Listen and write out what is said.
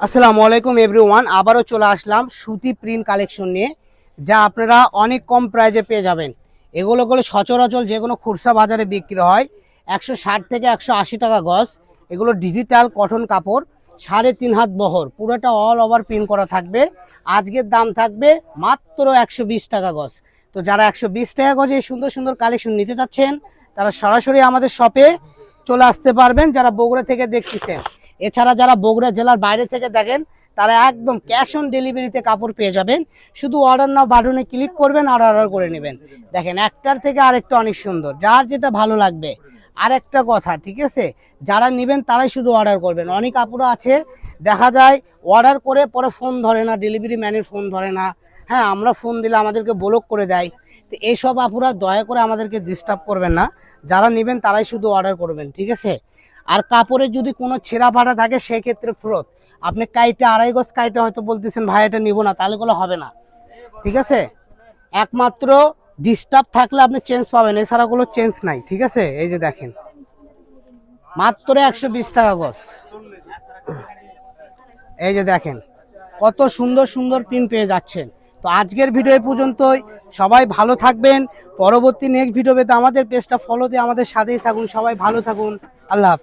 আসসালামু আলাইকুম এভরিওয়ান, আবারও চলে আসলাম সুতি প্রিন্ট কালেকশন নিয়ে, যা আপনারা অনেক কম প্রাইজে পেয়ে যাবেন। এগুলো গুলো সচরাচর যে কোনো খুচরা বাজারে বিক্রি হয়, একশো ষাট থেকে একশো আশি টাকা গজ। এগুলো ডিজিটাল কটন কাপড়, সাড়ে তিন হাত বহর, পুরোটা অল ওভার প্রিন্ট করা থাকবে। আজকের দাম থাকবে মাত্র একশো বিশ টাকা গজ। তো যারা একশো বিশ টাকা গজে এই সুন্দর সুন্দর কালেকশন নিতে চাচ্ছেন, তারা সরাসরি আমাদের শপে চলে আসতে পারবেন, যারা বগুড়া থেকে দেখতেছেন। এছাড়া যারা বগুড়া জেলার বাইরে থেকে দেখেন, তারা একদম ক্যাশ অন ডেলিভারিতে কাপড় পেয়ে যাবেন। শুধু অর্ডার নাও বাটনে ক্লিক করবেন আর অর্ডার করে নেবেন। দেখেন একটার থেকে আরেকটা অনেক সুন্দর, যার যেটা ভালো লাগবে। আর একটা কথা, ঠিক আছে? যারা নেবেন তারাই শুধু অর্ডার করবেন। অনেক আপুরা আছে, দেখা যায় অর্ডার করে পরে ফোন ধরে না ডেলিভারি ম্যানের ফোন ধরে না। হ্যাঁ আমরা ফোন দিলে আমাদেরকে ব্লক করে দেয়। তো এইসব আপুরা দয়া করে আমাদেরকে ডিস্টার্ব করবেন না। যারা নেবেন তারাই শুধু অর্ডার করবেন, ঠিক আছে? আর কাপড়ের যদি কোনো ছেঁড়া ফাটা থাকে, সেক্ষেত্রে ফেরত। আপনি কাইটে, আড়াই গজ কাইটে হয়তো বলতেছেন, ভাই, এটা নিব না। তাহলে কোনো হবে না। ঠিক আছে? একমাত্র ডিস্টার্ব থাকলে আপনি চেঞ্জ পাবেন। এছাড়া কোনো চেঞ্জ নাই। ঠিক আছে? এই যে দেখেন। মাত্র একশো বিশ টাকা গজ। এই যে দেখেন। কত সুন্দর সুন্দর পিন পেয়ে যাচ্ছেন। তো আজকের ভিডিও পর্যন্তই। সবাই ভালো থাকবেন। পরবর্তী নেক্সট ভিডিও পেতে আমাদের পেজটা ফলো দিয়ে আমাদের সাথেই থাকুন। সবাই ভালো থাকুন। আল্লাহ হাফেজ।